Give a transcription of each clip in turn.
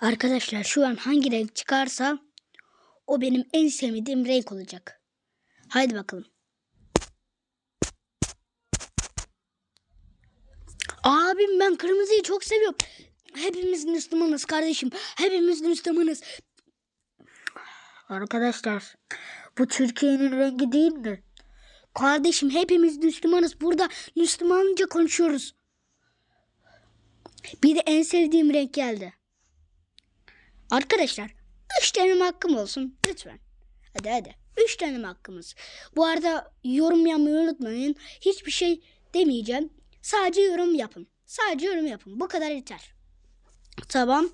Arkadaşlar şu an hangi renk çıkarsa o benim en sevmediğim renk olacak. Haydi bakalım. Abim ben kırmızıyı çok seviyorum. Hepimiz Müslümanız kardeşim. Hepimiz Müslümanız. Arkadaşlar bu Türkiye'nin rengi değil mi? Kardeşim hepimiz Müslümanız. Burada Müslümanca konuşuyoruz. Bir de en sevdiğim renk geldi. Arkadaşlar üç tane hakkım olsun lütfen. Hadi hadi. Üç tane hakkımız. Bu arada yorum yapmayı unutmayın. Hiçbir şey demeyeceğim. Sadece yorum yapın. Sadece yorum yapın. Bu kadar yeter. Tamam.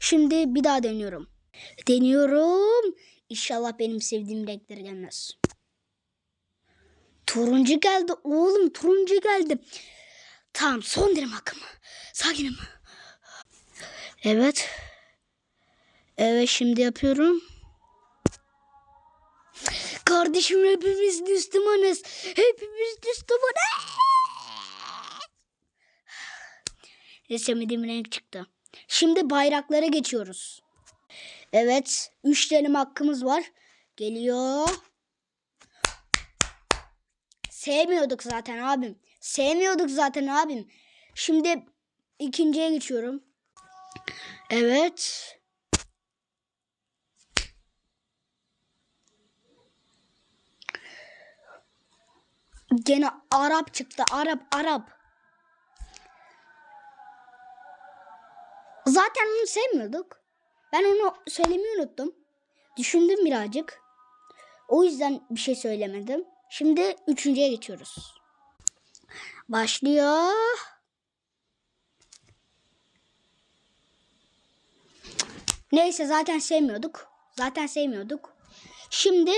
Şimdi bir daha deniyorum. Deniyorum. İnşallah benim sevdiğim renkler gelmez. Turuncu geldi oğlum turuncu geldi. Tamam son dilim hakkım. Sakinim. Evet. Evet şimdi yapıyorum. Kardeşim hepimiz Müslümanız. Hepimiz Müslümanız. Ne sevmediğim renk çıktı. Şimdi bayraklara geçiyoruz. Evet. Üç denem hakkımız var. Geliyor. Sevmiyorduk zaten abim. Sevmiyorduk zaten abim. Şimdi ikinciye geçiyorum. Evet. Gene Arap çıktı. Arap, Arap. Zaten onu sevmiyorduk. Ben onu söylemeyi unuttum. Düşündüm birazcık. O yüzden bir şey söylemedim. Şimdi üçüncüye geçiyoruz. Başlıyor. Neyse zaten sevmiyorduk. Zaten sevmiyorduk. Şimdi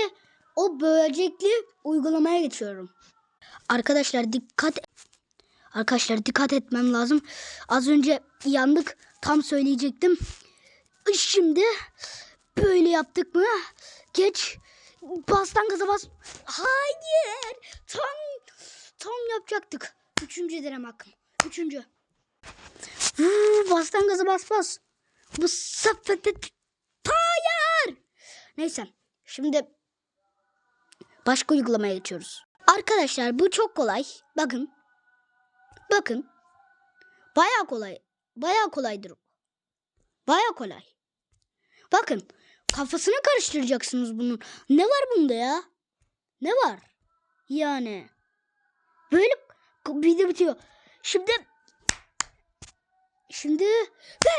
o böcekli uygulamaya geçiyorum. Arkadaşlar dikkat Arkadaşlar dikkat etmem lazım. Az önce yandık. Tam söyleyecektim. Şimdi böyle yaptık mı? Geç. Bastan gaza bas. Hayır. Tam tam yapacaktık. Üçüncü denem hakkım. Üçüncü. Vuu, bastan gaza bas bas. Bu sefer hayır. Neyse. Şimdi başka uygulamaya geçiyoruz. Arkadaşlar bu çok kolay. Bakın. Bakın. Baya kolay. Baya kolaydır. Baya kolay. Bakın. Kafasını karıştıracaksınız bunun. Ne var bunda ya? Ne var? Yani. Böyle video bitiyor. Şimdi Şimdi ve